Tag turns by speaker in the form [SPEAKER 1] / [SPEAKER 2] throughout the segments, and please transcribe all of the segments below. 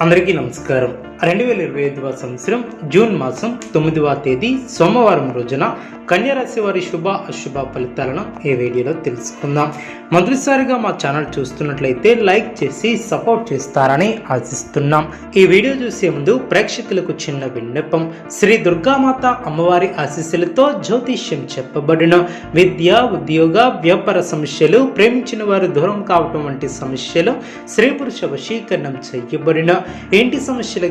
[SPEAKER 1] అందరికీ నమస్కారం. రెండు వేల ఇరవై ఐదవ సంవత్సరం జూన్ మాసం తొమ్మిదవ తేదీ సోమవారం రోజున కన్యారాశి వారి శుభ అశుభ ఫలితాలను ఈ వీడియోలో తెలుసుకుందాం. మొదటిసారిగా మా ఛానల్ చూస్తున్నట్లయితే లైక్ చేసి సపోర్ట్ చేస్తారని ఆశిస్తున్నాం. ఈ వీడియో చూసే ముందు ప్రేక్షకులకు చిన్న విన్నపం. శ్రీ దుర్గామాత అమ్మవారి ఆశీస్సులతో జ్యోతిష్యం చెప్పబడిన విద్య ఉద్యోగ వ్యాపార సమస్యలు ప్రేమించిన వారు దూరం కావటం వంటి సమస్యలు స్త్రీ పురుష వశీకరణం చేయబడిన. ఏంటి సమస్యలు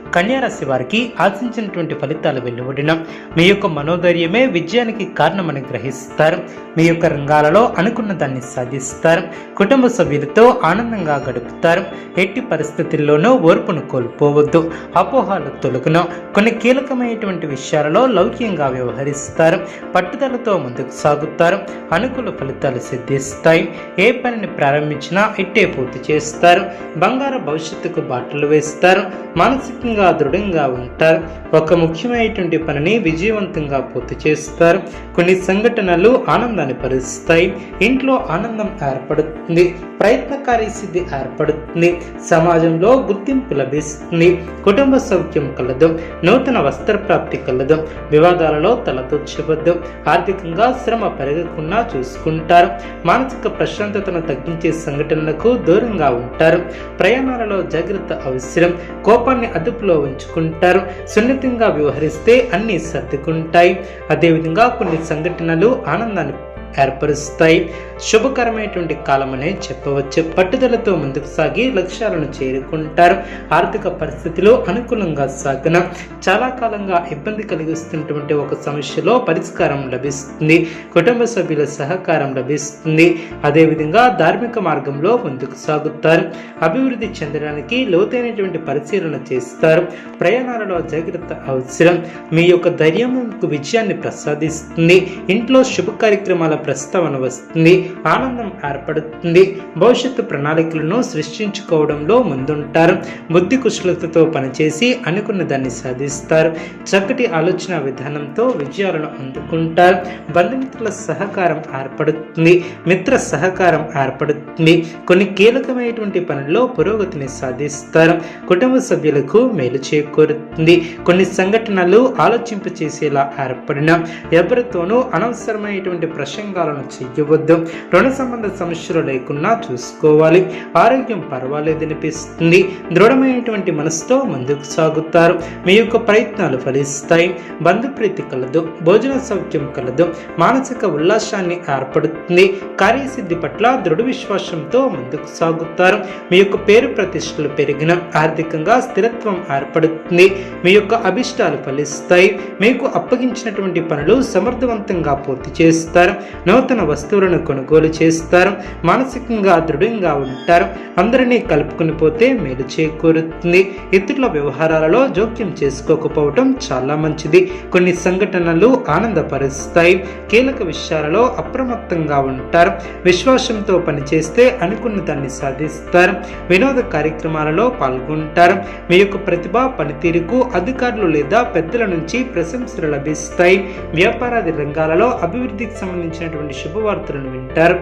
[SPEAKER 1] కన్యారాశి వారికి ఆశించినటువంటి ఫలితాలు వెలువడిన మీ యొక్క మనోధైర్యమే విజయానికి కారణమని గ్రహిస్తారు. మీ యొక్క రంగాలలో అనుకున్న దాన్ని సాధిస్తారు. కుటుంబ సభ్యులతో ఆనందంగా గడుపుతారు. ఎట్టి పరిస్థితుల్లోనూ ఓర్పును కోల్పోవద్దు. అపోహాలు తొలగును. కొన్ని కీలకమైనటువంటి విషయాలలో లౌక్యంగా వ్యవహరిస్తారు. పట్టుదలతో ముందుకు సాగుతారు. అనుకూల ఫలితాలు సిద్ధిస్తాయి. ఏ పనిని ప్రారంభించినా ఇట్టే పూర్తి చేస్తారు. బంగారు భవిష్యత్తుకు బాటలు వేస్తారు. మానసికంగా దృఢంగా ఉంటారు. ఒక ముఖ్యమైనటువంటి పనిని విజయవంతంగా పూర్తి చేస్తారు. కొన్ని సంఘటనలు ఆనందాన్ని పరుస్తాయి. ఇంట్లో ఆనందం ఏర్పడుతుంది. ప్రయత్నకారి సిద్ధి ఏర్పడుతుంది. సమాజంలో గుర్తింపు లభిస్తుంది. కుటుంబ సౌఖ్యం కలదు. నూతన వస్త్ర ప్రాప్తి కలదు. వివాదాలలో తలదొచ్చవద్దు ఆర్థికంగా శ్రమ పెరగకుండా చూసుకుంటారు. మానసిక ప్రశాంతతను తగ్గించే సంఘటనలకు దూరంగా ఉంటారు. ప్రయాణాలలో జాగ్రత్త అవసరం. కోపాన్ని అదుపులో ఉంచుకుంటారు. సున్నితంగా వ్యవహరిస్తే అన్నీ సర్దుకుంటాయి. అదేవిధంగా కొన్ని సంఘటనలు ఆనందాన్ని ఏర్పరుస్తాయి. శుభకరమైనటువంటి కాలమనే చెప్పవచ్చు. పట్టుదలతో ముందుకు సాగి లక్ష్యాలను చేరుకుంటారు. ఆర్థిక పరిస్థితిలో అనుకూలంగా సాగిన చాలా కాలంగా ఇబ్బంది కలిగిస్తున్నటువంటి ఒక సమస్యలో పరిష్కారం లభిస్తుంది. కుటుంబ సభ్యుల సహకారం లభిస్తుంది. అదేవిధంగా ధార్మిక మార్గంలో ముందుకు సాగుతారు. అభివృద్ధి చెందడానికి లోతైనటువంటి పరిశీలన చేస్తారు. ప్రయాణాలలో జాగ్రత్త అవసరం. మీ యొక్క ధైర్యం విజయాన్ని ప్రసాదిస్తుంది. ఇంట్లో శుభ కార్యక్రమాల ప్రస్తావన వస్తుంది ఆనందం ఏర్పడుతుంది. భవిష్యత్తు ప్రణాళికలను సృష్టించుకోవడంలో ముందుంటారు. బుద్ధి కుశలతతో పనిచేసి అనుకున్న దాన్ని సాధిస్తారు. చక్కటి ఆలోచన విధానంతో విజయాలను అందుకుంటారు. బంధుమిత్రుల సహకారం ఏర్పడుతుంది. మిత్ర సహకారం ఏర్పడుతుంది. కొన్ని కీలకమైనటువంటి పనుల్లో పురోగతిని సాధిస్తారు. కుటుంబ సభ్యులకు మేలు చేకూరుతుంది. కొన్ని సంఘటనలు ఆలోచింపచేసేలా ఏర్పడిన ఎవరితోనూ అనవసరమైనటువంటి ప్రసంగాలను చెయ్యవద్దు రుణ సంబంధ సమస్యలు లేకుండా చూసుకోవాలి. ఆరోగ్యం పర్వాలేదనిపిస్తుంది దృఢమైనటువంటి మనసుతో ముందుకు సాగుతారు. మీ యొక్క ప్రయత్నాలు ఫలిస్తాయి. బంధుప్రీతి కలదు. భోజన సౌఖ్యం కలదు. మానసిక ఉల్లాసాన్ని ఏర్పడుతుంది. కార్యసిద్ధి పట్ల దృఢ విశ్వాసంతో ముందుకు సాగుతారు. మీ యొక్క పేరు ప్రతిష్టలు పెరిగిన ఆర్థికంగా స్థిరత్వం ఏర్పడుతుంది. మీ యొక్క అభిష్టాలు ఫలిస్తాయి. మీకు అప్పగించినటువంటి పనులు సమర్థవంతంగా పూర్తి చేస్తారు. నూతన వస్తువులను కొనుగోలు చేస్తారు. మానసికంగా దృఢంగా ఉంటారు. అందరినీ కలుపుకుని పోతే మేలు చేకూరుతుంది. ఇతరుల వ్యవహారాలలో జోక్యం చేసుకోకపోవటం చాలా మంచిది. కొన్ని సంఘటనలు ఆనందపరుస్తాయి. కీలక విషయాలలో అప్రమత్తంగా ఉంటారు. విశ్వాసంతో పనిచేస్తే అనుకున్న దాన్ని సాధిస్తారు. వినోద కార్యక్రమాలలో పాల్గొంటారు. మీ యొక్క ప్రతిభ పనితీరుకు అధికారులు లేదా పెద్దల నుంచి ప్రశంసలు లభిస్తాయి. వ్యాపారాది రంగాలలో అభివృద్ధికి సంబంధించిన సంబంధించినటువంటి శుభవార్తలను వింటారు.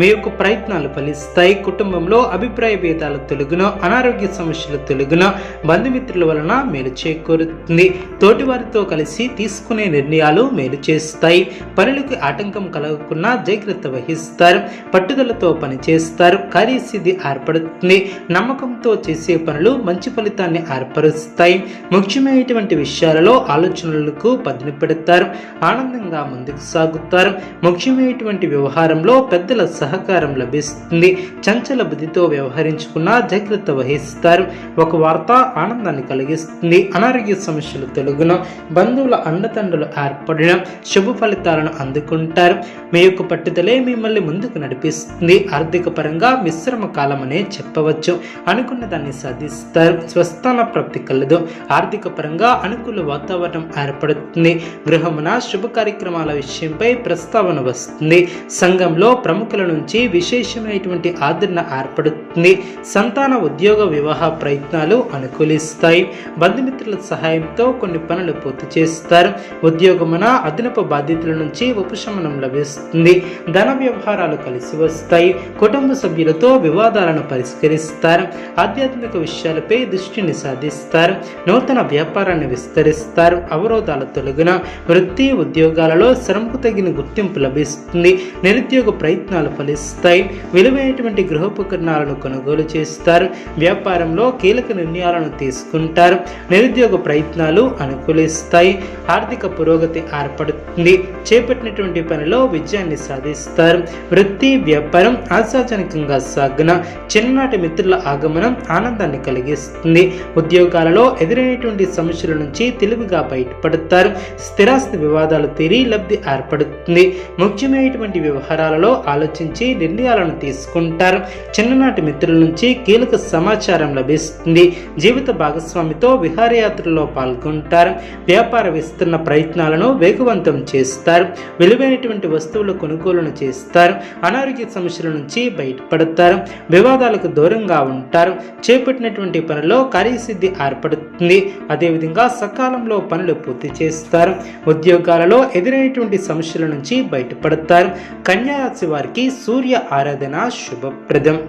[SPEAKER 1] మీ యొక్క ప్రయత్నాలు ఫలిస్తాయి. కుటుంబంలో అభిప్రాయ భేదాలు తొలగిన అనారోగ్య సమస్యలు తొలగిన బంధుమిత్రుల వలన మేలు చేకూరుతుంది. తోటివారితో కలిసి తీసుకునే నిర్ణయాలు మేలు చేస్తాయి. పనులకు ఆటంకం కలగకుండా జాగ్రత్త వహిస్తారు. పట్టుదలతో పనిచేస్తారు కార్యసిద్ధి ఏర్పడుతుంది. నమ్మకంతో చేసే పనులు మంచి ఫలితాన్ని ఏర్పరుస్తాయి. ముఖ్యమైనటువంటి విషయాలలో ఆలోచనలకు పదును పెడతారు. ఆనందంగా ముందుకు సాగుతారు. ముఖ్యమైనటువంటి వ్యవహారంలో పెద్దల సహ సహకారం లభిస్తుంది. చంచల బుద్ధితో వ్యవహరించుకున్న జాగ్రత్త వహిస్తారు. ఒక వార్త ఆనందాన్ని కలిగిస్తుంది. అనారోగ్య సమస్యలు తొలగున. బంధువుల అండదండలు ఏర్పడిన శుభ ఫలితాలను అందుకుంటారు. మీ యొక్క పట్టుదలే మిమ్మల్ని ముందుకు నడిపిస్తుంది. ఆర్థిక పరంగా మిశ్రమ కాలం అనే చెప్పవచ్చు. అనుకున్న దాన్ని సాధిస్తారు. స్వస్థాన ప్రాప్తి కలదు. ఆర్థిక పరంగా అనుకూల వాతావరణం ఏర్పడుతుంది. గృహమున శుభ కార్యక్రమాల విషయంపై ప్రస్తావన వస్తుంది. సంఘంలో ప్రముఖులను నుంచి విశేషమైనటువంటి ఆదరణ ఏర్పడుతుంది. సంతాన ఉద్యోగ వివాహ ప్రయత్నాలు అనుకూలిస్తాయి. బంధుమిత్రుల సహాయంతో కొన్ని పనులు పూర్తి చేస్తారు. ఉద్యోగమున అదనపు బాధ్యతల నుంచి ఉపశమనం లభిస్తుంది. ధన వ్యవహారాలు కలిసి వస్తాయి. కుటుంబ సభ్యులతో వివాదాలను పరిష్కరిస్తారు. ఆధ్యాత్మిక విషయాలపై దృష్టిని సాధిస్తారు. నూతన వ్యాపారాన్ని విస్తరిస్తారు. అవరోధాల తొలగిన వృత్తి ఉద్యోగాలలో శ్రమకు తగిన గుర్తింపు లభిస్తుంది. నిరుద్యోగ ప్రయత్నాలు ఫలిస్తాయి. విలువైనటువంటి గృహోపకరణాలను కొనుగోలు చేస్తారు. వ్యాపారంలో కీలక నిర్ణయాలను తీసుకుంటారు. నిరుద్యోగ ప్రయత్నాలు అనుకూలిస్తాయి. ఆర్థిక పురోగతి ఏర్పడుతుంది. చేపట్టినటువంటి పనిలో విజయాన్ని సాధిస్తారు. వృత్తి వ్యాపారం ఆశాజనకంగా సాగిన చిన్ననాటి మిత్రుల ఆగమనం ఆనందాన్ని కలిగిస్తుంది. ఉద్యోగాలలో ఎదురైనటువంటి సమస్యల నుంచి తెలివిగా బయటపడతారు. స్థిరాస్తి వివాదాలు తీరి లబ్ధి ఏర్పడుతుంది. ముఖ్యమైనటువంటి వ్యవహారాలలో ఆలోచించ ఆలోచించి నిర్ణయాలను తీసుకుంటారు. చిన్ననాటి మిత్రుల నుంచి కీలక సమాచారం లభిస్తుంది. జీవిత భాగస్వామితో విహారయాత్రలో పాల్గొంటారు. వ్యాపార విస్తరణ ప్రయత్నాలను వేగవంతం చేస్తారు. విలువైనటువంటి వస్తువుల కొనుగోలును చేస్తారు. అనారోగ్య సమస్యల నుంచి బయటపడతారు. వివాదాలకు దూరంగా ఉంటారు. చేపట్టినటువంటి పనిలో కార్యసిద్ధి ఏర్పడుతుంది. అదేవిధంగా సకాలంలో పనులు పూర్తి చేస్తారు. ఉద్యోగాలలో ఎదురైనటువంటి సమస్యల నుంచి బయటపడతారు. కన్యారాశి వారికి సూర్య ఆరాధన శుభప్రదం.